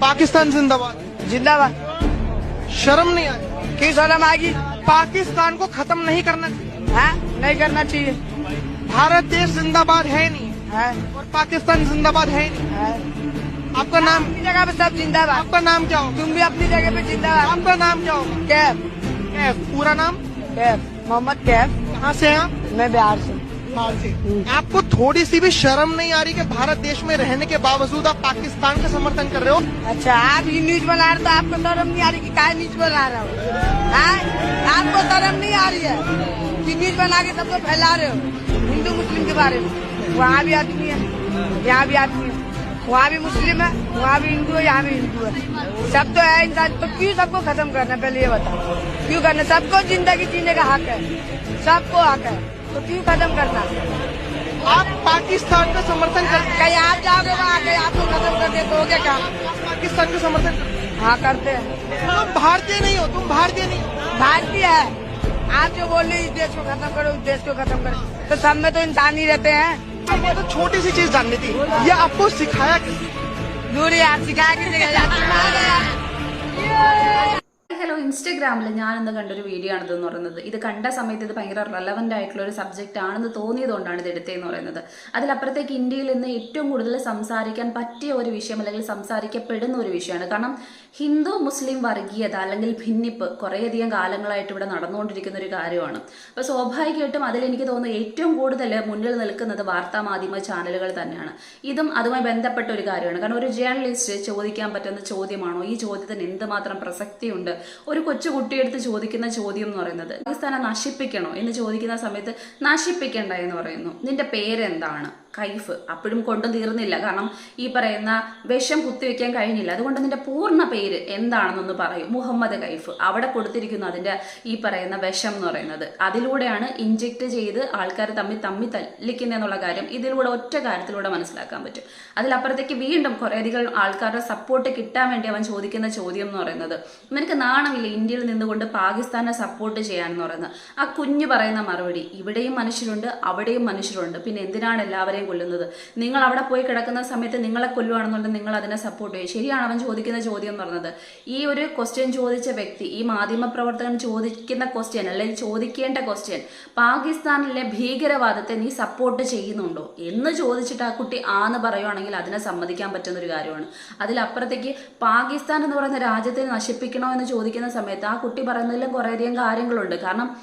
पाकिस्तान जिंदाबाद। जिंदाबाद। शर्म नहीं आ रही की शर्म आएगी? पाकिस्तान को खत्म नहीं करना चाहिए। हाँ? नहीं करना चाहिए। भारत देश जिंदाबाद है नहीं। है। और पाकिस्तान जिंदाबाद है नहीं। है। आपका नाम? अपनी जगह पे सब जिंदाबाद। आपका नाम क्या होगा? तुम भी अपनी जगह पे जिंदाबाद। आपका नाम क्या होगा? कैफ। कैफ। पूरा नाम? कैफ। मोहम्मद कैफ। कहाँ से हैं आप? मैं बिहार से। बिहार से आपको थोड़ी सी भी शर्म नहीं आ रही कि भारत देश में रहने के बावजूद आप पाकिस्तान का समर्थन कर रहे हो? अच्छा आप ये न्यूज़ बना रहे तो आपको शर्म नहीं आ रही की क्या न्यूज़ बना रहा हो? हाँ? आपको शर्म नहीं आ रही है कि न्यूज़ बना के सबको फैला रहे हो? हिंदू, मुस्लिम के बारे में। वहाँ भी आदमी है, यहाँ भी आदमी है। वहाँ भी मुस्लिम है, वहाँ भी हिंदू है, यहाँ भी हिंदू है। सब तो है इंसान तो क्यों सबको खत्म करना? पहले ये बताओ। क्यों करना सबको ज़िंदगी जीने का हक है। सबको हक है। तो क्यों खत्म करना? आप पाकिस्तान का समर्थन कर कहीं आप जाओगे वहाँ कहीं आपको खत्म कर दे तो हो गया काम पाकिस्तान का समर्थन हाँ करते हैं। तुम भारतीय नहीं हो तुम भारतीय नहीं भारतीय है। आप जो बोल रहे इस देश को खत्म करो उस देश को खत्म करो। तो सब में तो इंसान ही रहते हैं। ये तो छोटी सी चीज़ जाननी थी। ये आपको सिखाया? दूरी आप सिखा के ഇൻസ്റ്റഗ്രാമിൽ ഞാനിന്ന് കണ്ടൊരു വീഡിയോ ആണ് ആണിതെന്ന് പറയുന്നത്. ഇത് കണ്ട സമയത്ത് ഇത് ഭയങ്കര റെലവന്റ് ആയിട്ടുള്ള ഒരു സബ്ജക്റ്റ് ആണെന്ന് തോന്നിയതുകൊണ്ടാണ് ഇത് എടുത്തതെന്ന് പറയുന്നത്. അതിലപ്പുറത്തേക്ക് ഇന്ത്യയിൽ നിന്ന് ഏറ്റവും കൂടുതൽ സംസാരിക്കാൻ പറ്റിയ ഒരു വിഷയം അല്ലെങ്കിൽ സംസാരിക്കപ്പെടുന്ന ഒരു വിഷയമാണ്. കാരണം ഹിന്ദു മുസ്ലിം വർഗീയത അല്ലെങ്കിൽ ഭിന്നിപ്പ് കുറേയധികം കാലങ്ങളായിട്ട് ഇവിടെ നടന്നുകൊണ്ടിരിക്കുന്ന ഒരു കാര്യമാണ്. അപ്പോൾ സ്വാഭാവികമായിട്ടും അതിൽ എനിക്ക് തോന്നുന്നു ഏറ്റവും കൂടുതൽ മുന്നിൽ നിൽക്കുന്നത് വാർത്താ മാധ്യമ ചാനലുകൾ തന്നെയാണ്. ഇതും അതുമായി ബന്ധപ്പെട്ട ഒരു കാര്യമാണ്. കാരണം ഒരു ജേർണലിസ്റ്റ് ചോദിക്കാൻ പറ്റുന്ന ചോദ്യമാണോ? ഈ ചോദ്യത്തിന് എന്തുമാത്രം പ്രസക്തിയുണ്ട്? ഒരു കൊച്ചു കുട്ടിയെടുത്ത് ചോദിക്കുന്ന ചോദ്യം എന്ന് പറയുന്നത് പാകിസ്ഥാനെ നശിപ്പിക്കണോ? എന്ന് ചോദിക്കുന്ന സമയത്ത് നശിപ്പിക്കണ്ട എന്ന് പറയുന്നു. നിന്റെ പേരെന്താണ്? കൈഫ് അപ്പോഴും കൊണ്ടും തീർന്നില്ല. കാരണം ഈ പറയുന്ന വിഷം കുത്തിവെക്കാൻ കഴിഞ്ഞില്ല. അതുകൊണ്ട് അതിന്റെ പൂർണ പേര് എന്താണെന്നൊന്ന് പറയും. മുഹമ്മദ് കൈഫ്. അവിടെ കൊടുത്തിരിക്കുന്നു അതിന്റെ ഈ പറയുന്ന വിഷം എന്ന് പറയുന്നത്. അതിലൂടെയാണ് ഇഞ്ചെക്ട് ചെയ്ത് ആൾക്കാർ തമ്മിൽ തമ്മിൽ തല്ലിക്കുന്നതെന്നുള്ള കാര്യം ഇതിലൂടെ ഒറ്റ കാര്യത്തിലൂടെ മനസ്സിലാക്കാൻ പറ്റും. അതിലപ്പുറത്തേക്ക് വീണ്ടും കുറേയധികം ആൾക്കാരുടെ സപ്പോർട്ട് കിട്ടാൻ വേണ്ടി അവൻ ചോദിക്കുന്ന ചോദ്യം എന്ന് പറയുന്നത്. നിനക്ക് നാണമില്ല ഇന്ത്യയിൽ നിന്നുകൊണ്ട് പാകിസ്ഥാനെ സപ്പോർട്ട് ചെയ്യാനെന്ന് പറയുന്നത്? ആ കുഞ്ഞു പറയുന്ന മറുപടി ഇവിടെയും മനുഷ്യരുണ്ട് അവിടെയും മനുഷ്യരുണ്ട്. പിന്നെ എന്തിനാണ് എല്ലാവരെയും കൊല്ലുന്നത്. നിങ്ങൾ അവിടെ പോയി കിടക്കുന്ന സമയത്ത് നിങ്ങളെ കൊല്ലുവാണെന്നുണ്ടെങ്കിൽ നിങ്ങൾ അതിനെ സപ്പോർട്ട് ചെയ്യും. ശരിയാണ് അവൻ ചോദിക്കുന്ന ചോദ്യം എന്ന് പറഞ്ഞത്. ഈ ഒരു ക്വസ്റ്റ്യൻ ചോദിച്ച വ്യക്തി ഈ മാധ്യമ പ്രവർത്തകൻ ചോദിക്കുന്ന ക്വസ്റ്റ്യൻ അല്ലെങ്കിൽ ചോദിക്കേണ്ട ക്വസ്റ്റ്യൻ പാകിസ്ഥാനിലെ ഭീകരവാദത്തെ നീ സപ്പോർട്ട് ചെയ്യുന്നുണ്ടോ? എന്ന് ചോദിച്ചിട്ട് ആ കുട്ടി ആന്ന് പറയുവാണെങ്കിൽ അതിനെ സമ്മതിക്കാൻ പറ്റുന്ന ഒരു കാര്യമാണ്. അതിലപ്പുറത്തേക്ക് പാകിസ്ഥാൻ എന്ന് പറയുന്ന രാജ്യത്തെ നശിപ്പിക്കണോ എന്ന് ചോദിക്കുന്ന സമയത്ത് ആ കുട്ടി പറയുന്നതിലും കുറേയധികം കാര്യങ്ങളുണ്ട്. കാരണം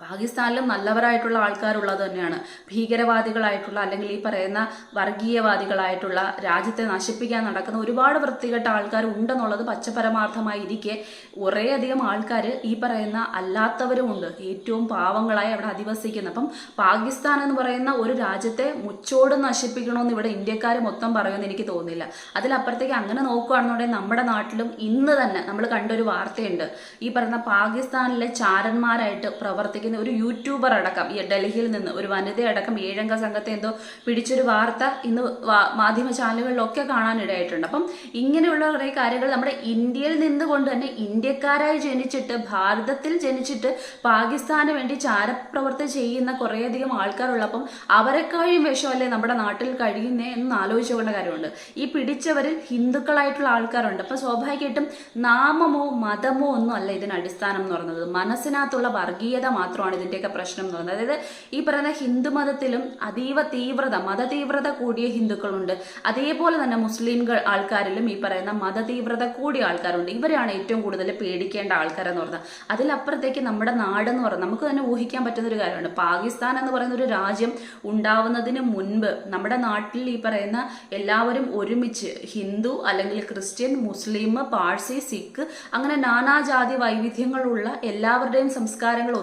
പാകിസ്ഥാനിലും നല്ലവരായിട്ടുള്ള ആൾക്കാരുള്ളത് തന്നെയാണ്. ഭീകരവാദികളായിട്ടുള്ള അല്ലെങ്കിൽ ഈ പറയുന്ന വർഗീയവാദികളായിട്ടുള്ള രാജ്യത്തെ നശിപ്പിക്കാൻ നടക്കുന്ന ഒരുപാട് വൃത്തികെട്ട ആൾക്കാർ ഉണ്ടെന്നുള്ളത് പച്ചപരമാർത്ഥമായി ഇരിക്കെ കുറേയധികം ആൾക്കാർ ഈ പറയുന്ന അല്ലാത്തവരും ഉണ്ട്. ഏറ്റവും പാവങ്ങളായി അവിടെ അധിവസിക്കുന്നത് അപ്പം പാകിസ്ഥാൻ എന്ന് പറയുന്ന ഒരു രാജ്യത്തെ മുച്ചോട് നശിപ്പിക്കണമെന്ന് ഇവിടെ ഇന്ത്യക്കാർ മൊത്തം പറയുമെന്ന് എനിക്ക് തോന്നുന്നില്ല. അതിലപ്പുറത്തേക്ക് അങ്ങനെ നോക്കുകയാണെന്നുണ്ടെങ്കിൽ നമ്മുടെ നാട്ടിലും ഇന്ന് തന്നെ നമ്മൾ കണ്ടൊരു വാർത്തയുണ്ട്. ഈ പറയുന്ന പാകിസ്ഥാനിലെ ചാരന്മാരായിട്ട് പ്രവർത്തിക്കുന്ന ഒരു യൂട്യൂബർ അടക്കം ഈ ഡൽഹിയിൽ നിന്ന് ഒരു വനിതയടക്കം ഏഴംഗ സംഘത്തെ എന്തോ പിടിച്ചൊരു വാർത്ത ഇന്ന് മാധ്യമ ചാനലുകളിലൊക്കെ കാണാനിടയായിട്ടുണ്ട്. അപ്പം ഇങ്ങനെയുള്ള കുറേ കാര്യങ്ങൾ നമ്മുടെ ഇന്ത്യയിൽ നിന്നുകൊണ്ട് തന്നെ ഇന്ത്യക്കാരായി ജനിച്ചിട്ട് ഭാരതത്തിൽ ജനിച്ചിട്ട് പാകിസ്ഥാന് വേണ്ടി ചാരപ്രവർത്തി ചെയ്യുന്ന കുറേയധികം ആൾക്കാരുള്ളപ്പം അവരെക്കാളും വിഷമല്ലേ നമ്മുടെ നാട്ടിൽ കഴിയുന്നേ എന്ന് ആലോചിച്ചുകൊണ്ട കാര്യമുണ്ട്. ഈ പിടിച്ചവരിൽ ഹിന്ദുക്കളായിട്ടുള്ള ആൾക്കാരുണ്ട്. അപ്പം സ്വാഭാവികമായിട്ടും നാമമോ മതമോ ഒന്നും അല്ല ഇതിന് അടിസ്ഥാനം എന്ന് പറയുന്നത്. മനസ്സിനകത്തുള്ള വർഗീയത മാത്രമാണ് ഇതിന്റെയൊക്കെ പ്രശ്നം എന്ന് പറയുന്നത്. അതായത് ഈ പറയുന്ന ഹിന്ദു മതത്തിലും അതീവ തീവ്രത മതതീവ്രത കൂടിയ ഹിന്ദുക്കളുണ്ട്. അതേപോലെ തന്നെ മുസ്ലിംകൾ ആൾക്കാരിലും ഈ പറയുന്ന മതതീവ്രത കൂടിയ ആൾക്കാരുണ്ട്. ഇവരാണ് ഏറ്റവും കൂടുതൽ പേടിക്കേണ്ട ആൾക്കാരെന്ന് പറയുന്നത്. അതിലപ്പുറത്തേക്ക് നമ്മുടെ നാട് എന്ന് പറയുന്നത് നമുക്ക് തന്നെ ഊഹിക്കാൻ പറ്റുന്ന ഒരു കാര്യമാണ് പാകിസ്ഥാൻ എന്ന് പറയുന്ന ഒരു രാജ്യം ഉണ്ടാവുന്നതിന് മുൻപ് നമ്മുടെ നാട്ടിൽ ഈ പറയുന്ന എല്ലാവരും ഒരുമിച്ച് ഹിന്ദു അല്ലെങ്കിൽ ക്രിസ്ത്യൻ മുസ്ലിം പാഴ്സി സിഖ് അങ്ങനെ നാനാജാതി വൈവിധ്യങ്ങളുള്ള എല്ലാവരുടെയും സംസ്കാരങ്ങൾ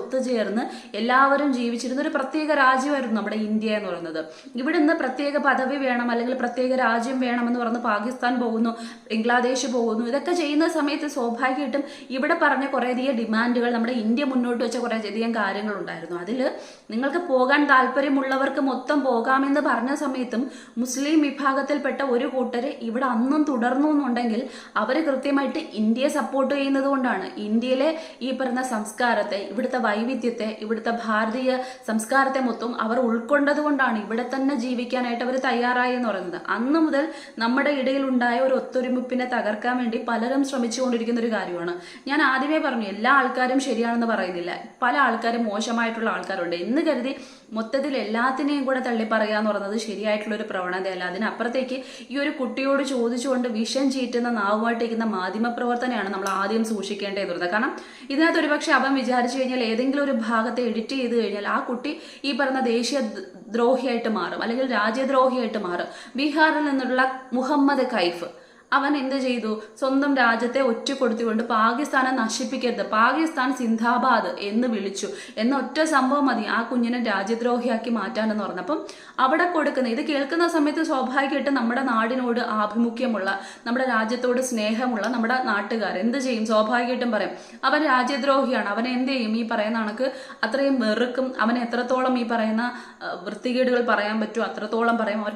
ഒത്തുചേർന്ന് എല്ലാവരും ജീവിച്ചിരുന്ന ഒരു പ്രത്യേക രാജ്യമായിരുന്നു നമ്മുടെ ഇന്ത്യ എന്ന് പറയുന്നത്. ഇവിടെ നിന്ന് പ്രത്യേക പദവി വേണം അല്ലെങ്കിൽ പ്രത്യേക രാജ്യം വേണമെന്ന് പറഞ്ഞ് പാകിസ്ഥാൻ പോകുന്നു ബംഗ്ലാദേശ് പോകുന്നു ഇതൊക്കെ ചെയ്യുന്ന സമയത്ത് സ്വാഭാവികമായിട്ടും ഇവിടെ പറഞ്ഞ കുറേയധികം ഡിമാൻഡുകൾ നമ്മുടെ ഇന്ത്യ മുന്നോട്ട് വെച്ച കുറേയധികം കാര്യങ്ങളുണ്ടായിരുന്നു അതിൽ നിങ്ങൾക്ക് പോകാൻ താല്പര്യമുള്ളവർക്ക് മൊത്തം പോകാമെന്ന് പറഞ്ഞ സമയത്തും മുസ്ലിം വിഭാഗത്തിൽപ്പെട്ട ഒരു കൂട്ടർ ഇവിടെ അന്നും തുടർന്നു എന്നുണ്ടെങ്കിൽ അവർ കൃത്യമായിട്ട് ഇന്ത്യയെ സപ്പോർട്ട് ചെയ്യുന്നത് കൊണ്ടാണ്. ഇന്ത്യയിലെ ഈ പറയുന്ന സംസ്കാരത്തെ ഇവിടുത്തെ വൈവിധ്യത്തെ സാഹിത്യത്തെ ഇവിടുത്തെ ഭാരതീയ സംസ്കാരത്തെ മൊത്തം അവർ ഉൾക്കൊണ്ടതുകൊണ്ടാണ് ഇവിടെ തന്നെ ജീവിക്കാനായിട്ട് അവർ തയ്യാറായി എന്ന് പറയുന്നത്. അന്ന് മുതൽ നമ്മുടെ ഇടയിൽ ഉണ്ടായ ഒരു ഒത്തൊരുമിപ്പിനെ തകർക്കാൻ വേണ്ടി പലരും ശ്രമിച്ചുകൊണ്ടിരിക്കുന്ന ഒരു കാര്യമാണ്. ഞാൻ ആദ്യമേ പറഞ്ഞു എല്ലാ ആൾക്കാരും ശരിയാണെന്ന് പറയുന്നില്ല. പല ആൾക്കാരും മോശമായിട്ടുള്ള ആൾക്കാരുണ്ട്. എന്ന് കരുതി മൊത്തത്തിൽ എല്ലാത്തിനെയും കൂടെ തള്ളി പറയുക എന്ന് പറയുന്നത് ശരിയായിട്ടുള്ള ഒരു പ്രവണതയല്ല. അതിനപ്പുറത്തേക്ക് ഈ ഒരു കുട്ടിയോട് ചോദിച്ചുകൊണ്ട് വിഷം ചീറ്റുന്ന നാവുമായിട്ടിരിക്കുന്ന മാധ്യമ പ്രവർത്തനമാണ് നമ്മൾ ആദ്യം സൂക്ഷിക്കേണ്ടത്. എന്നുള്ളത് കാരണം ഇതിനകത്ത് ഒരുപക്ഷെ അവൻ വിചാരിച്ചു കഴിഞ്ഞാൽ ഏതെങ്കിലും ഒരു ഭാഗത്തെ എഡിറ്റ് ചെയ്ത് കഴിഞ്ഞാൽ ആ കുട്ടി ഈ പറഞ്ഞ ദേശീയ ദ്രോഹിയായിട്ട് മാറും. അല്ലെങ്കിൽ രാജ്യദ്രോഹിയായിട്ട് മാറും. ബീഹാറിൽ നിന്നുള്ള മുഹമ്മദ് കൈഫ് അവൻ എന്ത് ചെയ്തു? സ്വന്തം രാജ്യത്തെ ഒറ്റ കൊടുത്തുകൊണ്ട് പാകിസ്ഥാനെ നശിപ്പിക്കരുത്. പാകിസ്ഥാൻ സിന്ധാബാദ് എന്ന് വിളിച്ചു. എന്ന ഒറ്റ സംഭവം മതി. ആ കുഞ്ഞിനെ രാജ്യദ്രോഹിയാക്കി മാറ്റാനെന്ന് പറഞ്ഞപ്പം അവിടെ കൊടുക്കുന്ന ഇത് കേൾക്കുന്ന സമയത്ത് സ്വാഭാവികമായിട്ട് നമ്മുടെ നാടിനോട് ആഭിമുഖ്യമുള്ള നമ്മുടെ രാജ്യത്തോട് സ്നേഹമുള്ള നമ്മുടെ നാട്ടുകാർ എന്ത് ചെയ്യും? സ്വാഭാവികമായിട്ടും പറയും അവൻ രാജ്യദ്രോഹിയാണ്. അവൻ എന്ത് ചെയ്യും? ഈ പറയുന്ന കണക്ക് അത്രയും വെറുക്കും. അവൻ എത്രത്തോളം ഈ പറയുന്ന വൃത്തികേടുകൾ പറയാൻ പറ്റുമോ? അത്രത്തോളം പറയും. അവർ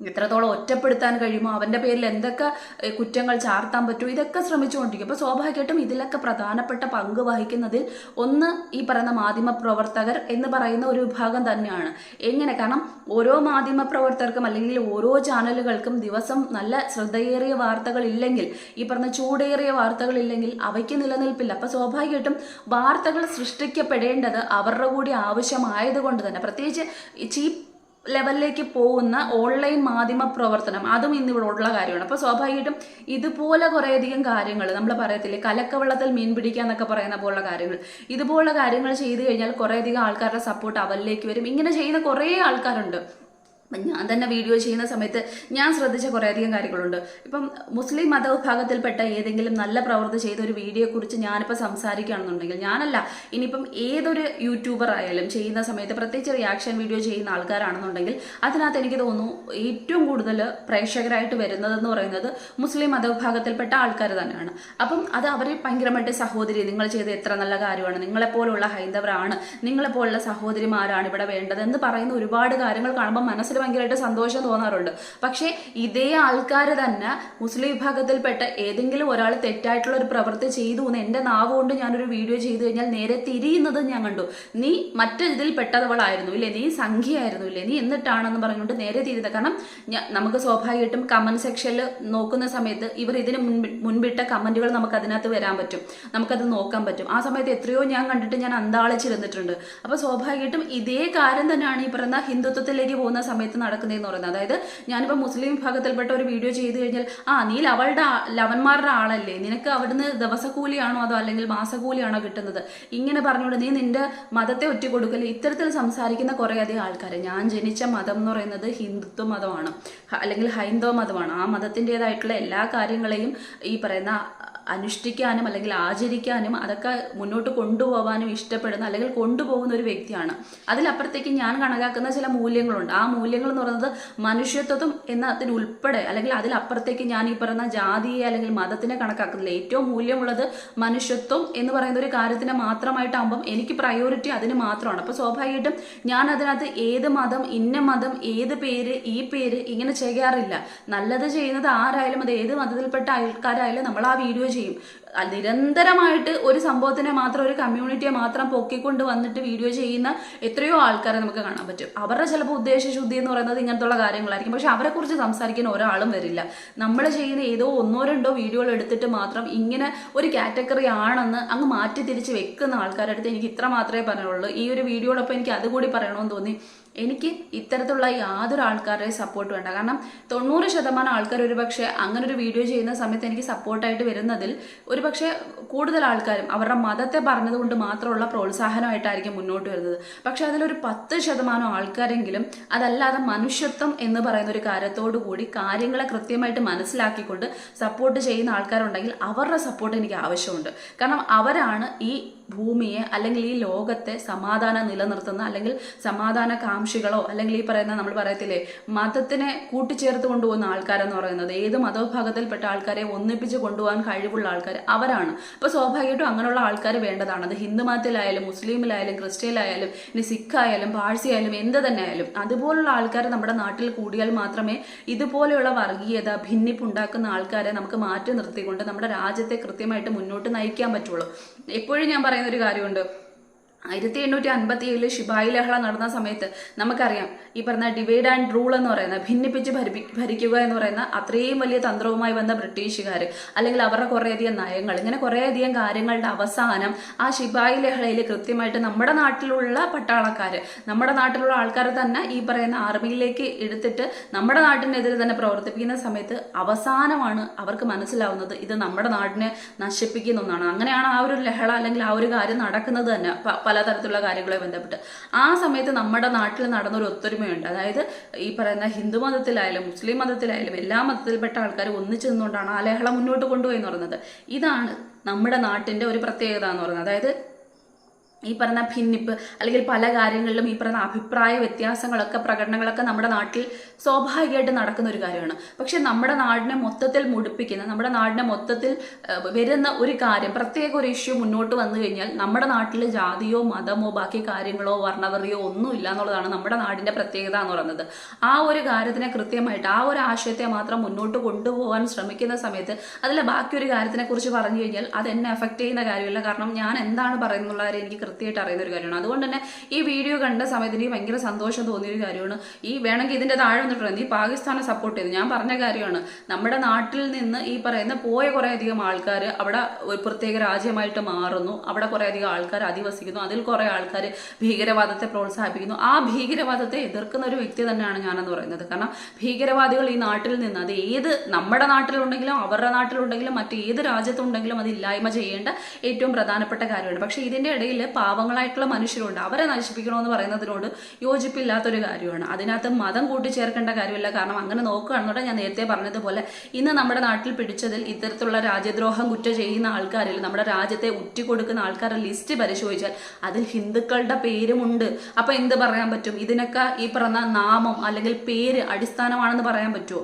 എത്രത്തോളം ഒറ്റപ്പെടുത്താൻ കഴിയുമോ അവന്റെ പേരിൽ എന്തൊക്കെ കുറ്റങ്ങൾ ചാർത്താൻ പറ്റുമോ ഇതൊക്കെ ശ്രമിച്ചുകൊണ്ടിരിക്കും. അപ്പോൾ സ്വാഭാവികമായിട്ടും ഇതിലൊക്കെ പ്രധാനപ്പെട്ട പങ്ക് വഹിക്കുന്നതിൽ ഒന്ന് ഈ പറയുന്ന മാധ്യമ പ്രവർത്തകർ എന്ന് പറയുന്ന ഒരു വിഭാഗം തന്നെയാണ്. എങ്ങനെ? കാരണം ഓരോ മാധ്യമ പ്രവർത്തകർക്കും അല്ലെങ്കിൽ ഓരോ ചാനലുകൾക്കും ദിവസം നല്ല ശ്രദ്ധയേറിയ വാർത്തകൾ ഇല്ലെങ്കിൽ ഈ പറഞ്ഞ ചൂടേറിയ വാർത്തകൾ ഇല്ലെങ്കിൽ അവയ്ക്ക് നിലനിൽപ്പില്ല. അപ്പോൾ സ്വാഭാവികമായിട്ടും വാർത്തകൾ സൃഷ്ടിക്കപ്പെടേണ്ടത് അവരുടെ കൂടി ആവശ്യമായതുകൊണ്ട് തന്നെ. പ്രത്യേകിച്ച് ചീപ്പ് ലെവലിലേക്ക് പോകുന്ന ഓൺലൈൻ മാധ്യമ പ്രവർത്തനം. അതും ഇന്ന് ഇവിടെ ഉള്ള കാര്യമാണ്. അപ്പോൾ സ്വാഭാവികമായിട്ടും ഇതുപോലെ കുറേയധികം കാര്യങ്ങൾ നമ്മൾ പറയത്തില്ലേ? കലക്കവെള്ളത്തിൽ മീൻ പിടിക്കുക എന്നൊക്കെ പറയുന്ന പോലുള്ള കാര്യങ്ങൾ. ഇതുപോലുള്ള കാര്യങ്ങൾ ചെയ്തു കഴിഞ്ഞാൽ കുറേയധികം ആൾക്കാരുടെ സപ്പോർട്ട് അവരിലേക്ക് വരും. ഇങ്ങനെ ചെയ്യുന്ന കുറേ ആൾക്കാരുണ്ട്. ഞാൻ തന്നെ വീഡിയോ ചെയ്യുന്ന സമയത്ത് ഞാൻ ശ്രദ്ധിച്ച കുറേയധികം കാര്യങ്ങളുണ്ട്. ഇപ്പം മുസ്ലിം മതവിഭാഗത്തിൽപ്പെട്ട ഏതെങ്കിലും നല്ല പ്രവൃത്തി ചെയ്ത ഒരു വീഡിയോയെക്കുറിച്ച് ഞാനിപ്പോൾ സംസാരിക്കുകയാണെന്നുണ്ടെങ്കിൽ ഞാനല്ല ഇനിയിപ്പം ഏതൊരു യൂട്യൂബർ ആയാലും ചെയ്യുന്ന സമയത്ത് പ്രത്യേകിച്ച് റിയാക്ഷൻ വീഡിയോ ചെയ്യുന്ന ആൾക്കാരാണെന്നുണ്ടെങ്കിൽ അതിനകത്ത് എനിക്ക് തോന്നുന്നു ഏറ്റവും കൂടുതൽ പ്രേക്ഷകരായിട്ട് വരുന്നതെന്ന് പറയുന്നത് മുസ്ലിം മതവിഭാഗത്തിൽപ്പെട്ട ആൾക്കാർ തന്നെയാണ്. അപ്പം അത് അവർ ഭയങ്കരമായിട്ട് സഹോദരി നിങ്ങൾ ചെയ്ത എത്ര നല്ല കാര്യമാണ് നിങ്ങളെപ്പോലുള്ള ഹൈന്ദവരാണ് നിങ്ങളെപ്പോലുള്ള സഹോദരിമാരാണ് ഇവിടെ വേണ്ടത് എന്ന് പറയുന്ന ഒരുപാട് കാര്യങ്ങൾ കാണുമ്പോൾ മനസ്സിൽ ഭയങ്കരമായിട്ട് സന്തോഷം തോന്നാറുണ്ട്. പക്ഷേ ഇതേ ആൾക്കാർ തന്നെ മുസ്ലിം വിഭാഗത്തിൽപ്പെട്ട ഏതെങ്കിലും ഒരാൾ തെറ്റായിട്ടുള്ള ഒരു പ്രവൃത്തി ചെയ്തു എന്ന് എന്റെ നാവ് കൊണ്ട് ഞാനൊരു വീഡിയോ ചെയ്തു കഴിഞ്ഞാൽ നേരെ തിരിയുന്നത് ഞാൻ കണ്ടു. നീ മറ്റൊരിതിൽ പെട്ടതവളായിരുന്നു ഇല്ലേ? നീ സംഖ്യയായിരുന്നു ഇല്ലേ? നീ എന്നിട്ടാണെന്ന് പറഞ്ഞുകൊണ്ട് നേരെ തിരിയുന്നത്. കാരണം നമുക്ക് സ്വാഭാവികമായിട്ടും കമന്റ് സെക്ഷനിൽ നോക്കുന്ന സമയത്ത് ഇവർ ഇതിന് മുൻപ് മുൻപിട്ട കമന്റുകൾ നമുക്ക് അതിനകത്ത് വരാൻ പറ്റും. നമുക്കത് നോക്കാൻ പറ്റും. ആ സമയത്ത് എത്രയോ ഞാൻ കണ്ടിട്ട് ഞാൻ അന്താളിച്ചിരുന്നിട്ടുണ്ട്. അപ്പോൾ സ്വാഭാവികമായിട്ടും ഇതേ കാര്യം തന്നെയാണ് ഈ പറയുന്ന ഹിന്ദുത്വത്തിലേക്ക് പോകുന്ന സമയത്ത് നടക്കുന്നതെന്ന് പറയുന്നത്. അതായത് ഞാനിപ്പോൾ മുസ്ലിം വിഭാഗത്തിൽപ്പെട്ട ഒരു വീഡിയോ ചെയ്തു കഴിഞ്ഞാൽ ആ നീ അവളുടെ ലവന്മാരുടെ ആളല്ലേ? നിനക്ക് അവിടുന്ന് ദിവസക്കൂലിയാണോ അതോ അല്ലെങ്കിൽ മാസക്കൂലിയാണോ കിട്ടുന്നത്? ഇങ്ങനെ പറഞ്ഞുകൊണ്ട് നീ നിന്റെ മതത്തെ ഒറ്റ കൊടുക്കല്ലേ ഇത്തരത്തിൽ സംസാരിക്കുന്ന കുറേയധികം ആൾക്കാരെ. ഞാൻ ജനിച്ച മതം എന്ന് പറയുന്നത് ഹിന്ദുത്വ മതമാണ്. അല്ലെങ്കിൽ ഹൈന്ദവ മതമാണ്. ആ മതത്തിന്റെതായിട്ടുള്ള എല്ലാ കാര്യങ്ങളെയും ഈ പറയുന്ന അനുഷ്ഠിക്കാനും അല്ലെങ്കിൽ ആചരിക്കാനും അതൊക്കെ മുന്നോട്ട് കൊണ്ടുപോകാനും ഇഷ്ടപ്പെടുന്ന അല്ലെങ്കിൽ കൊണ്ടുപോകുന്ന ഒരു വ്യക്തിയാണ്. അതിലപ്പുറത്തേക്ക് ഞാൻ കണക്കാക്കുന്ന ചില മൂല്യങ്ങളുണ്ട്. ആ മൂല്യങ്ങൾ എന്ന് പറയുന്നത് മനുഷ്യത്വം എന്നതിന് ഉൾപ്പെടെ അല്ലെങ്കിൽ അതിലപ്പുറത്തേക്ക് ഞാൻ ഈ പറയുന്ന ജാതിയെ അല്ലെങ്കിൽ മതത്തിനെ കണക്കാക്കുന്നില്ല. ഏറ്റവും മൂല്യമുള്ളത് മനുഷ്യത്വം എന്ന് പറയുന്ന ഒരു കാര്യത്തിന് മാത്രമായിട്ടാകുമ്പം എനിക്ക് പ്രയോറിറ്റി അതിന് മാത്രമാണ്. അപ്പോൾ സ്വാഭാവികമായിട്ടും ഞാൻ അതിനകത്ത് ഏത് മതം ഇന്ന മതം ഏത് പേര് ഈ പേര് ഇങ്ങനെ ചെയ്യാറില്ല. നല്ലത് ചെയ്യുന്നത് ആരായാലും അത് ഏത് മതത്തിൽപ്പെട്ട ആൾക്കാരായാലും നമ്മൾ ആ വീഡിയോ ചെയ്യും. നിരന്തരമായിട്ട് ഒരു സംഭവത്തിനെ മാത്രം ഒരു കമ്മ്യൂണിറ്റിയെ മാത്രം പൊക്കിക്കൊണ്ട് വന്നിട്ട് വീഡിയോ ചെയ്യുന്ന എത്രയോ ആൾക്കാരെ നമുക്ക് കാണാൻ പറ്റും. അവരുടെ ചിലപ്പോൾ ഉദ്ദേശശുദ്ധി എന്ന് പറയുന്നത് ഇങ്ങനത്തുള്ള കാര്യങ്ങളായിരിക്കും. പക്ഷെ അവരെക്കുറിച്ച് സംസാരിക്കാൻ ഒരാളും വരില്ല. നമ്മൾ ചെയ്യുന്ന ഏതോ ഒന്നോ രണ്ടോ വീഡിയോകൾ എടുത്തിട്ട് മാത്രം ഇങ്ങനെ ഒരു കാറ്റഗറി ആണെന്ന് അങ്ങ് മാറ്റി തിരിച്ച് വെക്കുന്ന ആൾക്കാരുടെ അടുത്ത് എനിക്ക് ഇത്ര മാത്രമേ പറയാനുള്ളൂ ഈ ഒരു വീഡിയോടൊപ്പം എനിക്ക് അതുകൂടി പറയണമെന്ന് തോന്നി. എനിക്ക് ഇത്തരത്തിലുള്ള യാതൊരു ആൾക്കാരുടെ സപ്പോർട്ട് വേണ്ട. കാരണം തൊണ്ണൂറ് ശതമാനം ആൾക്കാർ ഒരു പക്ഷേ അങ്ങനെ ഒരു വീഡിയോ ചെയ്യുന്ന സമയത്ത് എനിക്ക് സപ്പോർട്ടായിട്ട് വരുന്നതിൽ ഒരു പക്ഷേ കൂടുതൽ ആൾക്കാരും അവരുടെ മതത്തെ പറഞ്ഞതുകൊണ്ട് മാത്രമുള്ള പ്രോത്സാഹനമായിട്ടായിരിക്കും മുന്നോട്ട് വരുന്നത്. പക്ഷേ അതിലൊരു പത്ത് ശതമാനം ആൾക്കാരെങ്കിലും അതല്ലാതെ മനുഷ്യത്വം എന്ന് പറയുന്ന ഒരു കാര്യത്തോടു കൂടി കാര്യങ്ങളെ കൃത്യമായിട്ട് മനസ്സിലാക്കിക്കൊണ്ട് സപ്പോർട്ട് ചെയ്യുന്ന ആൾക്കാരുണ്ടെങ്കിൽ അവരുടെ സപ്പോർട്ട് എനിക്ക് ആവശ്യമുണ്ട്. കാരണം അവരാണ് ഈ ഭൂമിയെ അല്ലെങ്കിൽ ഈ ലോകത്തെ സമാധാനം നിലനിർത്തുന്ന അല്ലെങ്കിൽ സമാധാന കാംക്ഷികളോ അല്ലെങ്കിൽ ഈ പറയുന്ന നമ്മൾ പറയത്തില്ലേ മതത്തിനെ കൂട്ടിച്ചേർത്ത് കൊണ്ടുപോകുന്ന ആൾക്കാരെന്ന് പറയുന്നത് ഏത് മതവിഭാഗത്തിൽപ്പെട്ട ആൾക്കാരെ ഒന്നിപ്പിച്ച് കൊണ്ടുപോകാൻ കഴിവുള്ള ആൾക്കാർ അവരാണ്. അപ്പോൾ സ്വാഭാവികമായിട്ടും അങ്ങനെയുള്ള ആൾക്കാർ വേണ്ടതാണ്. അത് ഹിന്ദു മതത്തിലായാലും മുസ്ലിമിലായാലും ക്രിസ്ത്യനിലായാലും ഇനി സിഖ് ആയാലും പാഴ്സി ആയാലും എന്ത് തന്നെ ആയാലും അതുപോലുള്ള ആൾക്കാർ നമ്മുടെ നാട്ടിൽ കൂടിയാൽ മാത്രമേ ഇതുപോലെയുള്ള വർഗീയത ഭിന്നിപ്പുണ്ടാക്കുന്ന ആൾക്കാരെ നമുക്ക് മാറ്റി നിർത്തിക്കൊണ്ട് നമ്മുടെ രാജ്യത്തെ കൃത്യമായിട്ട് മുന്നോട്ട് നയിക്കാൻ പറ്റുള്ളൂ. എപ്പോഴും ഞാൻ പറയുന്ന ഒരു കാര്യമുണ്ട്. ആയിരത്തി എണ്ണൂറ്റി അൻപത്തി ഏഴിൽ ശിപായി ലഹള നടന്ന സമയത്ത് നമുക്കറിയാം ഈ പറഞ്ഞ ഡിവൈഡ് ആൻഡ് റൂൾ എന്ന് പറയുന്ന ഭിന്നിപ്പിച്ച് ഭരിപ്പി- ഭരിക്കുക എന്ന് പറയുന്ന അത്രയും വലിയ തന്ത്രവുമായി വന്ന ബ്രിട്ടീഷുകാർ അല്ലെങ്കിൽ അവരുടെ കുറേയധികം നയങ്ങൾ ഇങ്ങനെ കുറേയധികം കാര്യങ്ങളുടെ അവസാനം ആ ശിപായി ലഹളയിൽ കൃത്യമായിട്ട് നമ്മുടെ നാട്ടിലുള്ള പട്ടാളക്കാർ നമ്മുടെ നാട്ടിലുള്ള ആൾക്കാർ തന്നെ ഈ പറയുന്ന ആർമിയിലേക്ക് എടുത്തിട്ട് നമ്മുടെ നാട്ടിനെതിരെ തന്നെ പ്രവർത്തിപ്പിക്കുന്ന സമയത്ത് അവസാനമാണ് അവർക്ക് മനസ്സിലാവുന്നത് ഇത് നമ്മുടെ നാടിനെ നശിപ്പിക്കുന്ന ഒന്നാണ്. അങ്ങനെയാണ് ആ ഒരു ലഹള അല്ലെങ്കിൽ ആ ഒരു കാര്യം നടക്കുന്നത് തന്നെ. പലതരത്തിലുള്ള കാര്യങ്ങളെ ബന്ധപ്പെട്ട്. ആ സമയത്ത് നമ്മുടെ നാട്ടിൽ നടന്ന ഒരു ഒത്തൊരുമയുണ്ട്. അതായത് ഈ പറയുന്ന ഹിന്ദു മതത്തിലായാലും മുസ്ലിം മതത്തിലായാലും എല്ലാ മതത്തിൽപ്പെട്ട ആൾക്കാർ ഒന്നിച്ചു നിന്നുകൊണ്ടാണ് ആ ലഹള മുന്നോട്ട് കൊണ്ടുപോയി എന്ന് പറയുന്നത്. ഇതാണ് നമ്മുടെ നാട്ടിന്റെ ഒരു പ്രത്യേകത എന്ന് പറയുന്നത്. അതായത് ഈ പറഞ്ഞ ഭിന്നിപ്പ് അല്ലെങ്കിൽ പല കാര്യങ്ങളിലും ഈ പറഞ്ഞ അഭിപ്രായ വ്യത്യാസങ്ങളൊക്കെ പ്രകടനങ്ങളൊക്കെ നമ്മുടെ നാട്ടിൽ സ്വാഭാവികമായിട്ട് നടക്കുന്ന ഒരു കാര്യമാണ്. പക്ഷെ നമ്മുടെ നാടിനെ മൊത്തത്തിൽ മുടിപ്പിക്കുന്ന നമ്മുടെ നാടിനെ മൊത്തത്തിൽ വരുന്ന ഒരു കാര്യം പ്രത്യേക ഒരു ഇഷ്യൂ മുന്നോട്ട് വന്നു കഴിഞ്ഞാൽ നമ്മുടെ നാട്ടിൽ ജാതിയോ മതമോ ബാക്കി കാര്യങ്ങളോ വർണവറിയോ ഒന്നുമില്ല എന്നുള്ളതാണ് നമ്മുടെ നാടിന്റെ പ്രത്യേകത എന്ന് പറയുന്നത്. ആ ഒരു കാര്യത്തിനെ കൃത്യമായിട്ട് ആ ഒരു ആശയത്തെ മാത്രം മുന്നോട്ട് കൊണ്ടുപോകാൻ ശ്രമിക്കുന്ന സമയത്ത് അതിലെ ബാക്കി ഒരു കാര്യത്തിനെ കുറിച്ച് പറഞ്ഞു കഴിഞ്ഞാൽ അത് എന്നെ എഫക്റ്റ് ചെയ്യുന്ന കാര്യമില്ല. കാരണം ഞാൻ എന്താണ് പറയുന്നുള്ള കാര്യം എനിക്ക് കൃത്യമായിട്ട് അറിയുന്ന ഒരു കാര്യമാണ്. അതുകൊണ്ട് തന്നെ ഈ വീഡിയോ കണ്ട സമയത്ത് എനിക്ക് ഭയങ്കര സന്തോഷം തോന്നിയൊരു കാര്യമാണ്. ഈ വേണമെങ്കിൽ ഇതിന്റെ താഴെ വന്നിട്ടുണ്ട്. ഈ പാകിസ്ഥാനെ സപ്പോർട്ട് ചെയ്തു ഞാൻ പറഞ്ഞ കാര്യമാണ് നമ്മുടെ നാട്ടിൽ നിന്ന് ഈ പറയുന്ന പോയ കുറേ അധികം ആൾക്കാർ അവിടെ ഒരു പ്രത്യേക രാജ്യമായിട്ട് മാറുന്നു. അവിടെ കുറേ അധികം ആൾക്കാർ അധിവസിക്കുന്നു. അതിൽ കുറേ ആൾക്കാർ ഭീകരവാദത്തെ പ്രോത്സാഹിപ്പിക്കുന്നു. ആ ഭീകരവാദത്തെ എതിർക്കുന്ന ഒരു വ്യക്തി തന്നെയാണ് ഞാനെന്ന് പറയുന്നത്. കാരണം ഭീകരവാദികൾ ഈ നാട്ടിൽ നിന്ന് അത് ഏത് നമ്മുടെ നാട്ടിലുണ്ടെങ്കിലും അവരുടെ നാട്ടിലുണ്ടെങ്കിലും മറ്റ് ഏത് രാജ്യത്തുണ്ടെങ്കിലും അത് ഇല്ലായ്മ ചെയ്യേണ്ട ഏറ്റവും പ്രധാനപ്പെട്ട കാര്യമാണ്. പക്ഷേ ഇതിന്റെ ഇടയിൽ പാവങ്ങളായിട്ടുള്ള മനുഷ്യരുണ്ട്. അവരെ നശിപ്പിക്കണമെന്ന് പറയുന്നതിനോട് യോജിപ്പില്ലാത്തൊരു കാര്യമാണ്. അതിനകത്ത് മതം കൂട്ടിച്ചേർക്കേണ്ട കാര്യമില്ല. കാരണം അങ്ങനെ നോക്കുകയാണെന്നുണ്ടെങ്കിൽ ഞാൻ നേരത്തെ പറഞ്ഞതുപോലെ ഇന്ന് നമ്മുടെ നാട്ടിൽ പിടിച്ചതിൽ ഇത്തരത്തിലുള്ള രാജ്യദ്രോഹം കുറ്റം ചെയ്യുന്ന ആൾക്കാരിൽ നമ്മുടെ രാജ്യത്തെ ഉറ്റിക്കൊടുക്കുന്ന ആൾക്കാരുടെ ലിസ്റ്റ് പരിശോധിച്ചാൽ അതിൽ ഹിന്ദുക്കളുടെ പേരുമുണ്ട്. അപ്പോൾ എന്ത് പറയാൻ പറ്റും? ഇതിനൊക്കെ ഈ പറഞ്ഞ നാമം അല്ലെങ്കിൽ പേര് അടിസ്ഥാനമാണെന്ന് പറയാൻ പറ്റുമോ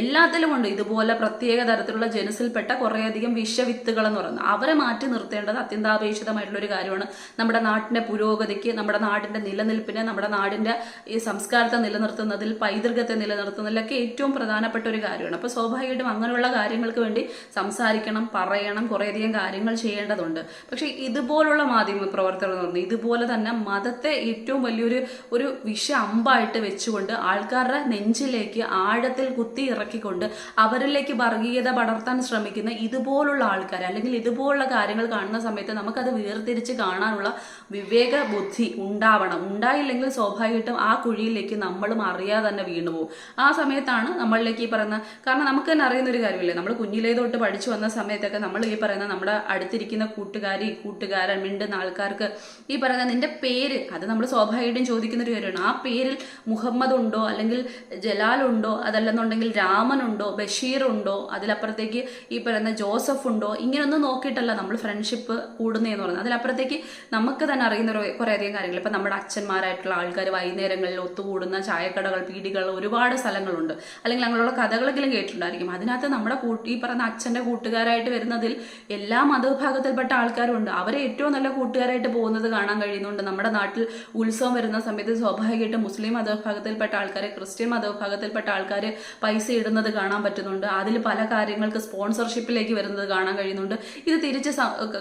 എല്ലാത്തിലും ഉണ്ട്. ഇതുപോലെ പ്രത്യേക തരത്തിലുള്ള ജനസിൽപ്പെട്ട കുറേയധികം വിഷവിത്തുകൾ എന്ന് പറയുന്നത്. അവരെ മാറ്റി നിർത്തേണ്ടത് അത്യന്താപേക്ഷിതമായിട്ടുള്ള ഒരു കാര്യമാണ്. നമ്മുടെ നാട്ടിന്റെ പുരോഗതിക്ക് നമ്മുടെ നാടിന്റെ നിലനിൽപ്പിന് നമ്മുടെ നാടിന്റെ ഈ സംസ്കാരത്തെ നിലനിർത്തുന്നതിൽ പൈതൃകത്തെ നിലനിർത്തുന്നതിലൊക്കെ ഏറ്റവും പ്രധാനപ്പെട്ട ഒരു കാര്യമാണ്. അപ്പോൾ സ്വാഭാവികമായിട്ടും അങ്ങനെയുള്ള കാര്യങ്ങൾക്ക് വേണ്ടി സംസാരിക്കണം പറയണം കുറേയധികം കാര്യങ്ങൾ ചെയ്യേണ്ടതുണ്ട്. പക്ഷേ ഇതുപോലുള്ള മാധ്യമ പ്രവർത്തകർ എന്ന് പറഞ്ഞാൽ ഇതുപോലെ തന്നെ മതത്തെ ഏറ്റവും വലിയൊരു ഒരു വിഷ അമ്പായിട്ട് വെച്ചുകൊണ്ട് ആൾക്കാരുടെ നെഞ്ചിലേക്ക് ആഴത്തിൽ കുത്തി ഇറക്കിക്കൊണ്ട് അവരിലേക്ക് വർഗീയത പടർത്താൻ ശ്രമിക്കുന്ന ഇതുപോലുള്ള ആൾക്കാർ അല്ലെങ്കിൽ ഇതുപോലുള്ള കാര്യങ്ങൾ കാണുന്ന സമയത്ത് നമുക്കത് വേർതിരിച്ച് കാണാനുള്ള വിവേക ബുദ്ധി ഉണ്ടാവണം. ഉണ്ടായില്ലെങ്കിൽ സ്വാഭാവികമായിട്ടും ആ കുഴിയിലേക്ക് നമ്മളും അറിയാതെ തന്നെ വീണുപോകും ആ സമയത്താണ് നമ്മളിലേക്ക് ഈ പറയുന്ന കാരണം നമുക്ക് തന്നെ അറിയുന്ന ഒരു കാര്യമില്ലേ? നമ്മൾ കുഞ്ഞിലേ തൊട്ട് പഠിച്ചു വന്ന സമയത്തൊക്കെ നമ്മൾ ഈ പറയുന്ന നമ്മുടെ അടുത്തിരിക്കുന്ന കൂട്ടുകാരി കൂട്ടുകാരൻ മിണ്ടുന്ന ആൾക്കാർക്ക് ഈ പറയുന്ന നിന്റെ പേര് അത് നമ്മൾ സ്വാഭാവികമായിട്ടും ചോദിക്കുന്ന ഒരു കാര്യമാണ്. ആ പേരിൽ മുഹമ്മദ് ഉണ്ടോ അല്ലെങ്കിൽ ജലാൽ ഉണ്ടോ അതല്ലെന്നുണ്ടെങ്കിൽ രാമനുണ്ടോ ബഷീർ ഉണ്ടോ അതിലപ്പുറത്തേക്ക് ഈ പറയുന്ന ജോസഫ് ഉണ്ടോ ഇങ്ങനെയൊന്നും നോക്കിയിട്ടല്ല നമ്മൾ ഫ്രണ്ട്ഷിപ്പ് കൂടുന്നതെന്ന് പറയുന്നത്. അതിലപ്പുറത്തേക്ക് നമുക്ക് തന്നെ അറിയുന്ന കുറേ കുറേയധികം കാര്യങ്ങൾ. ഇപ്പം നമ്മുടെ അച്ഛന്മാരായിട്ടുള്ള ആൾക്കാർ വൈകുന്നേരങ്ങളിൽ ഒത്തുകൂടുന്ന ചായക്കടകൾ പീടികൾ ഒരുപാട് സ്ഥലങ്ങളുണ്ട്. അല്ലെങ്കിൽ അങ്ങനെയുള്ള കഥകളെങ്കിലും കേട്ടിട്ടുണ്ടായിരിക്കും. അതിനകത്ത് നമ്മുടെ ഈ പറയുന്ന അച്ഛന്റെ കൂട്ടുകാരായിട്ട് വരുന്നതിൽ എല്ലാ മതവിഭാഗത്തിൽപ്പെട്ട ആൾക്കാരും ഉണ്ട് അവരെ ഏറ്റവും നല്ല കൂട്ടുകാരായിട്ട് പോകുന്നത് കാണാൻ കഴിയുന്നുണ്ട്. നമ്മുടെ നാട്ടിൽ ഉത്സവം വരുന്ന സമയത്ത് സ്വാഭാവികമായിട്ടും മുസ്ലിം മതവിഭാഗത്തിൽപ്പെട്ട ആൾക്കാർ ക്രിസ്ത്യൻ മതവിഭാഗത്തിൽപ്പെട്ട ആൾക്കാർ പൈസ ഇടുന്നത് കാണാൻ പറ്റുന്നുണ്ട്. അതിൽ പല കാര്യങ്ങൾക്ക് സ്പോൺസർഷിപ്പിലേക്ക് വരുന്നത് കാണാൻ കഴിയുന്നുണ്ട്. ഇത് തിരിച്ച്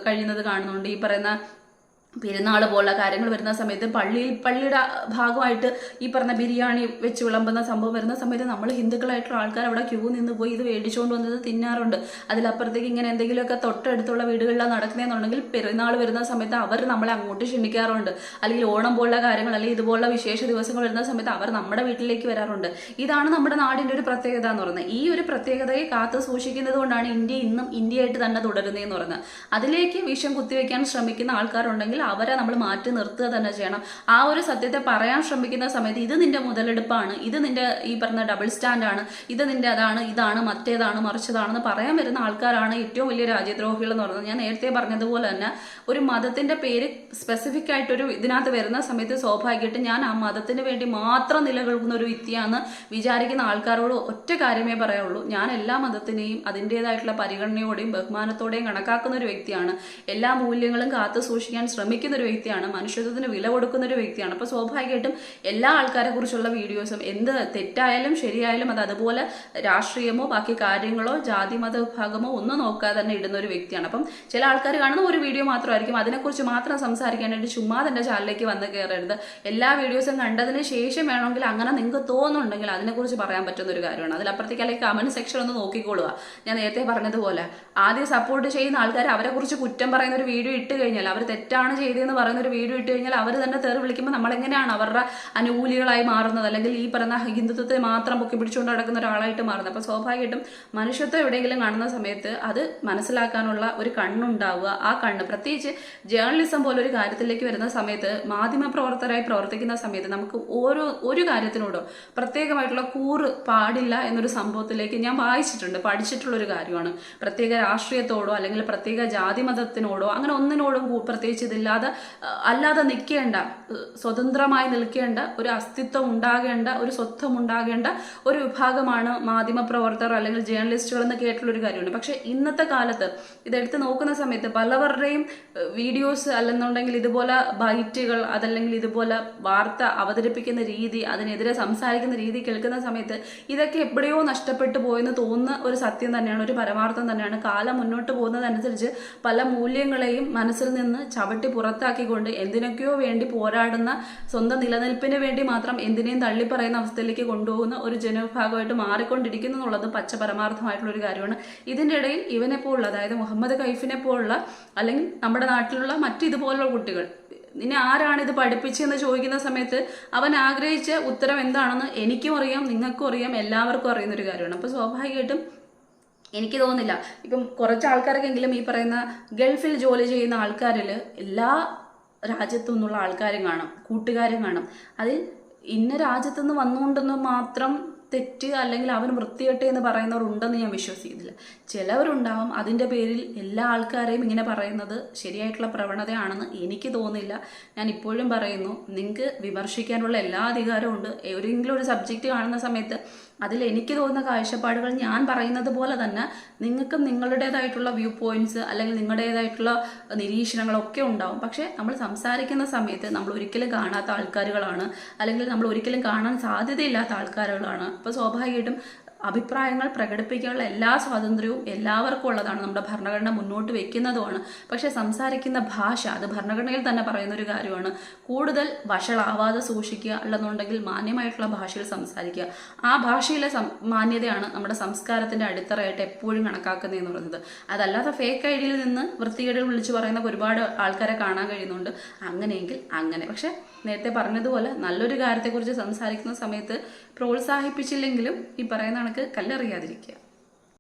കഴിയുന്നത് കാണുന്നുണ്ട്. ഈ പറയുന്ന പെരുന്നാൾ പോലുള്ള കാര്യങ്ങൾ വരുന്ന സമയത്ത് പള്ളിയിൽ പള്ളിയുടെ ഭാഗമായിട്ട് ഈ പറഞ്ഞ ബിരിയാണി വെച്ച് വിളമ്പുന്ന സംഭവം വരുന്ന സമയത്ത് നമ്മൾ ഹിന്ദുക്കളായിട്ടുള്ള ആൾക്കാർ അവിടെ ക്യൂ നിന്ന് പോയി ഇത് മേടിച്ചുകൊണ്ട് വന്നത് തിന്നാറുണ്ട്. അതിലപ്പുറത്തേക്ക് ഇങ്ങനെ എന്തെങ്കിലുമൊക്കെ തൊട്ടടുത്തുള്ള വീടുകളിലാണ് നടക്കുന്നതെന്നുണ്ടെങ്കിൽ പെരുന്നാൾ വരുന്ന സമയത്ത് അവർ നമ്മളെ അങ്ങോട്ട് ക്ഷണിക്കാറുണ്ട്. അല്ലെങ്കിൽ ഓണം പോലുള്ള കാര്യങ്ങൾ അല്ലെങ്കിൽ ഇതുപോലുള്ള വിശേഷ ദിവസങ്ങൾ വരുന്ന സമയത്ത് അവർ നമ്മുടെ വീട്ടിലേക്ക് വരാറുണ്ട്. ഇതാണ് നമ്മുടെ നാടിന്റെ ഒരു പ്രത്യേകത എന്ന് പറയുന്നത്. ഈ ഒരു പ്രത്യേകതയെ കാത്തു സൂക്ഷിക്കുന്നത് കൊണ്ടാണ് ഇന്ത്യ ഇന്നും ഇന്ത്യയായിട്ട് തന്നെ തുടരുന്നതെന്ന് പറയുന്നത്. അതിലേക്ക് വിഷം കുത്തിവെക്കാൻ ശ്രമിക്കുന്ന ആൾക്കാരുണ്ടെങ്കിൽ അവരെ നമ്മൾ മാറ്റി നിർത്തുക തന്നെ ചെയ്യണം. ആ ഒരു സത്യത്തെ പറയാൻ ശ്രമിക്കുന്ന സമയത്ത് ഇത് നിന്റെ മുതലെടുപ്പാണ് ഇത് നിന്റെ ഈ പറഞ്ഞ ഡബിൾ സ്റ്റാൻഡാണ് ഇത് നിന്റെ അതാണ് ഇതാണ് മറ്റേതാണ് മറിച്ചതാണെന്ന് പറയാൻ വരുന്ന ആൾക്കാരാണ് ഏറ്റവും വലിയ രാജ്യദ്രോഹികൾ എന്ന് പറയുന്നത്. ഞാൻ നേരത്തെ പറഞ്ഞതുപോലെ തന്നെ ഒരു മതത്തിന്റെ പേര് സ്പെസിഫിക് ആയിട്ടൊരു ഇതിനകത്ത് വരുന്ന സമയത്ത് സ്വാഭാവികമായിട്ടും ഞാൻ ആ മതത്തിന് വേണ്ടി മാത്രം നിലകൊള്ളുന്ന ഒരു വ്യക്തിയാണ് വിചാരിക്കുന്ന ആൾക്കാരോട് ഒറ്റ കാര്യമേ പറയുള്ളൂ ഞാൻ എല്ലാ മതത്തിനെയും അതിന്റെതായിട്ടുള്ള പരിഗണനയോടെയും ബഹുമാനത്തോടെയും കണക്കാക്കുന്ന ഒരു വ്യക്തിയാണ്. എല്ലാ മൂല്യങ്ങളും കാത്തു സൂക്ഷിക്കാൻ ശ്രമിക്കുന്ന ശ്രമിക്കുന്ന ഒരു വ്യക്തിയാണ് മനുഷ്യത്വത്തിന് വില കൊടുക്കുന്ന ഒരു വ്യക്തിയാണ്. അപ്പോൾ സ്വാഭാവികമായിട്ടും എല്ലാ ആൾക്കാരെ കുറിച്ചുള്ള വീഡിയോസും എന്ത് തെറ്റായാലും ശരിയായാലും അത് അതുപോലെ രാഷ്ട്രീയമോ ബാക്കി കാര്യങ്ങളോ ജാതി മത വിഭാഗമോ ഒന്നും നോക്കാതെ തന്നെ ഇടുന്ന ഒരു വ്യക്തിയാണ്. അപ്പം ചില ആൾക്കാർ കാണുന്ന ഒരു വീഡിയോ മാത്രമായിരിക്കും അതിനെക്കുറിച്ച് മാത്രം സംസാരിക്കാനായിട്ട് ചുമ്മാ എന്റെ ചാനലിലേക്ക് വന്ന് കയറരുത്. എല്ലാ വീഡിയോസും കണ്ടതിന് ശേഷം വേണമെങ്കിൽ അങ്ങനെ നിങ്ങൾക്ക് തോന്നുന്നുണ്ടെങ്കിൽ അതിനെക്കുറിച്ച് പറയാൻ പറ്റുന്ന ഒരു കാര്യമാണ്. അതിലപ്പുറത്തേക്ക് അല്ലെങ്കിൽ കമന്റ് സെക്ഷൻ ഒന്ന് നോക്കിക്കൊള്ളുക. ഞാൻ നേരത്തെ പറഞ്ഞതുപോലെ ആദ്യം സപ്പോർട്ട് ചെയ്യുന്ന ആൾക്കാർ അവരെക്കുറിച്ച് കുറ്റം പറയുന്ന ഒരു വീഡിയോ ഇട്ട് കഴിഞ്ഞാൽ അവർ തെറ്റാണ് ചെയ്തതെന്ന് പറയുന്ന ഒരു വീഡിയോ ഇട്ട് കഴിഞ്ഞാൽ അവർ തന്നെ തെറി വിളിക്കുമ്പോൾ നമ്മളെങ്ങനെയാണ് അവരുടെ അനുകൂലികളായി മാറുന്നത്? അല്ലെങ്കിൽ ഈ പറയുന്ന ഹിന്ദുത്വത്തെ മാത്രം പൊക്കി പിടിച്ചുകൊണ്ട് നടക്കുന്ന ഒരാളായിട്ട് മാറുന്നത്? അപ്പോൾ സ്വാഭാവികമായിട്ടും മനുഷ്യത്വം എവിടെയെങ്കിലും കാണുന്ന സമയത്ത് അത് മനസ്സിലാക്കാനുള്ള ഒരു കണ്ണുണ്ടാവുക. ആ കണ്ണ് പ്രത്യേകിച്ച് ജേർണലിസം പോലെ ഒരു കാര്യത്തിലേക്ക് വരുന്ന സമയത്ത് മാധ്യമ പ്രവർത്തകരായി പ്രവർത്തിക്കുന്ന സമയത്ത് നമുക്ക് ഓരോ ഒരു കാര്യത്തിനോടോ പ്രത്യേകമായിട്ടുള്ള കൂറ് പാടില്ല എന്നൊരു സംഭവത്തിലേക്ക് ഞാൻ വായിച്ചിട്ടുണ്ട്. പഠിച്ചിട്ടുള്ള ഒരു കാര്യമാണ്. പ്രത്യേക രാഷ്ട്രീയത്തോടോ അല്ലെങ്കിൽ പ്രത്യേക ജാതി മതത്തിനോടോ അങ്ങനെ ഒന്നിനോടും പ്രത്യേകിച്ച് ഇതില്ലാതെ അഹ് അല്ലാതെ നിൽക്കേണ്ട സ്വതന്ത്രമായി നിൽക്കേണ്ട ഒരു അസ്തിത്വം ഉണ്ടാകേണ്ട ഒരു സ്വത്വം ഉണ്ടാകേണ്ട ഒരു വിഭാഗമാണ് മാധ്യമ പ്രവർത്തകർ അല്ലെങ്കിൽ ജേർണലിസ്റ്റുകൾ എന്ന് കേട്ടിട്ടുള്ള ഒരു കാര്യമാണ് പക്ഷെ ഇന്നത്തെ കാലത്ത് ഇതെടുത്ത് നോക്കുന്ന സമയത്ത് പലവരുടെയും വീഡിയോസ് അല്ലെന്നുണ്ടെങ്കിൽ ഇതുപോലെ ബൈറ്റുകൾ അതല്ലെങ്കിൽ ഇതുപോലെ വാർത്ത അവതരിപ്പിക്കുന്ന രീതി അതിനെതിരെ സംസാരിക്കുന്ന രീതി കേൾക്കുന്ന സമയത്ത് ഇതൊക്കെ എവിടെയോ നഷ്ടപ്പെട്ടു പോയെന്ന് തോന്നുന്ന ഒരു സത്യം തന്നെയാണ് ഒരു പരമാർത്ഥം തന്നെയാണ്. കാലം മുന്നോട്ട് പോകുന്നതനുസരിച്ച് പല മൂല്യങ്ങളെയും മനസ്സിൽ നിന്ന് ചവിട്ടി പുറത്താക്കിക്കൊണ്ട് എന്തിനൊക്കെയോ വേണ്ടി പോരാടുന്ന സ്വന്തം നിലനിൽപ്പിന് വേണ്ടി മാത്രം എന്തിനേയും തള്ളിപ്പറയുന്ന അവസ്ഥയിലേക്ക് കൊണ്ടുപോകുന്ന ഒരു ജനവിഭാഗമായിട്ട് മാറിക്കൊണ്ടിരിക്കുന്നു എന്നുള്ളത് പച്ച പരമാർത്ഥമായിട്ടുള്ള ഒരു കാര്യമാണ്. ഇതിന്റെ ഇടയിൽ ഇവനെ പോലുള്ള അതായത് മുഹമ്മദ് കൈഫിനെ പോലുള്ള അല്ലെങ്കിൽ നമ്മുടെ നാട്ടിലുള്ള മറ്റു ഇതുപോലുള്ള കുട്ടികൾ നിന്നെ ആരാണ് ഇത് പഠിപ്പിച്ചതെന്ന് ചോദിക്കുന്ന സമയത്ത് അവൻ ആഗ്രഹിച്ച ഉത്തരം എന്താണെന്ന് എനിക്കും അറിയാം നിങ്ങൾക്കും അറിയാം എല്ലാവർക്കും അറിയുന്ന ഒരു കാര്യമാണ്. അപ്പോൾ സ്വാഭാവികമായിട്ടും എനിക്ക് തോന്നുന്നില്ല. ഇപ്പം കുറച്ച് ആൾക്കാർക്കെങ്കിലും ഈ പറയുന്ന ഗൾഫിൽ ജോലി ചെയ്യുന്ന ആൾക്കാരിൽ എല്ലാ രാജ്യത്തു നിന്നുള്ള ആൾക്കാരും കാണും കൂട്ടുകാരും കാണും. അതിൽ ഇന്ന രാജ്യത്തുനിന്ന് വന്നുകൊണ്ടെന്ന് മാത്രം തെറ്റ് അല്ലെങ്കിൽ അവൻ വൃത്തികെട്ട് എന്ന് പറയുന്നവർ ഉണ്ടെന്ന് ഞാൻ വിശ്വസിക്കുന്നില്ല. ചിലവരുണ്ടാവും അതിന്റെ പേരിൽ എല്ലാ ആൾക്കാരെയും ഇങ്ങനെ പറയുന്നത് ശരിയായിട്ടുള്ള പ്രവണതയാണെന്ന് എനിക്ക് തോന്നുന്നില്ല. ഞാൻ ഇപ്പോഴും പറയുന്നു നിങ്ങൾക്ക് വിമർശിക്കാനുള്ള എല്ലാ അധികാരവും ഉണ്ട്. ഏതെങ്കിലും ഒരു സബ്ജക്റ്റ് കാണുന്ന സമയത്ത് അതിൽ എനിക്ക് തോന്നുന്ന കാഴ്ചപ്പാടുകൾ ഞാൻ പറയുന്നത് പോലെ തന്നെ നിങ്ങൾക്കും നിങ്ങളുടേതായിട്ടുള്ള വ്യൂ പോയിന്റ്സ് അല്ലെങ്കിൽ നിങ്ങളുടേതായിട്ടുള്ള നിരീക്ഷണങ്ങളൊക്കെ ഉണ്ടാവും. പക്ഷേ നമ്മൾ സംസാരിക്കുന്ന സമയത്ത് നമ്മൾ ഒരിക്കലും കാണാത്ത ആൾക്കാരുകളാണ്. അല്ലെങ്കിൽ നമ്മൾ ഒരിക്കലും കാണാൻ സാധ്യതയില്ലാത്ത ആൾക്കാരുകളാണ്. അപ്പോൾ സ്വാഭാവികമായിട്ടും അഭിപ്രായങ്ങൾ പ്രകടിപ്പിക്കാനുള്ള എല്ലാ സ്വാതന്ത്ര്യവും എല്ലാവർക്കും ഉള്ളതാണ്. നമ്മുടെ ഭരണഘടന മുന്നോട്ട് വെക്കുന്നതുമാണ്. പക്ഷേ സംസാരിക്കുന്ന ഭാഷ അത് ഭരണഘടനയിൽ തന്നെ പറയുന്ന ഒരു കാര്യമാണ്. കൂടുതൽ വഷളാവാതെ സൂക്ഷിക്കുക അല്ലെന്നുണ്ടെങ്കിൽ മാന്യമായിട്ടുള്ള ഭാഷയിൽ സംസാരിക്കുക. ആ ഭാഷയിലെ മാന്യതയാണ് നമ്മുടെ സംസ്കാരത്തിന്റെ അടിത്തറയായിട്ട് എപ്പോഴും കണക്കാക്കുന്നതെന്ന് പറയുന്നത്. അതല്ലാതെ ഫേക്ക് ഐ ഡിയിൽ നിന്ന് വൃത്തികേടുകൾ വിളിച്ചു പറയുന്ന ഒരുപാട് ആൾക്കാരെ കാണാൻ കഴിയുന്നുണ്ട്. അങ്ങനെയെങ്കിൽ അങ്ങനെ. പക്ഷേ നേരത്തെ പറഞ്ഞതുപോലെ നല്ലൊരു കാര്യത്തെക്കുറിച്ച് സംസാരിക്കുന്ന സമയത്ത് പ്രോത്സാഹിപ്പിച്ചില്ലെങ്കിലും ഈ പറയുന്ന കണക്ക് കല്ലെറിയാതിരിക്കുക.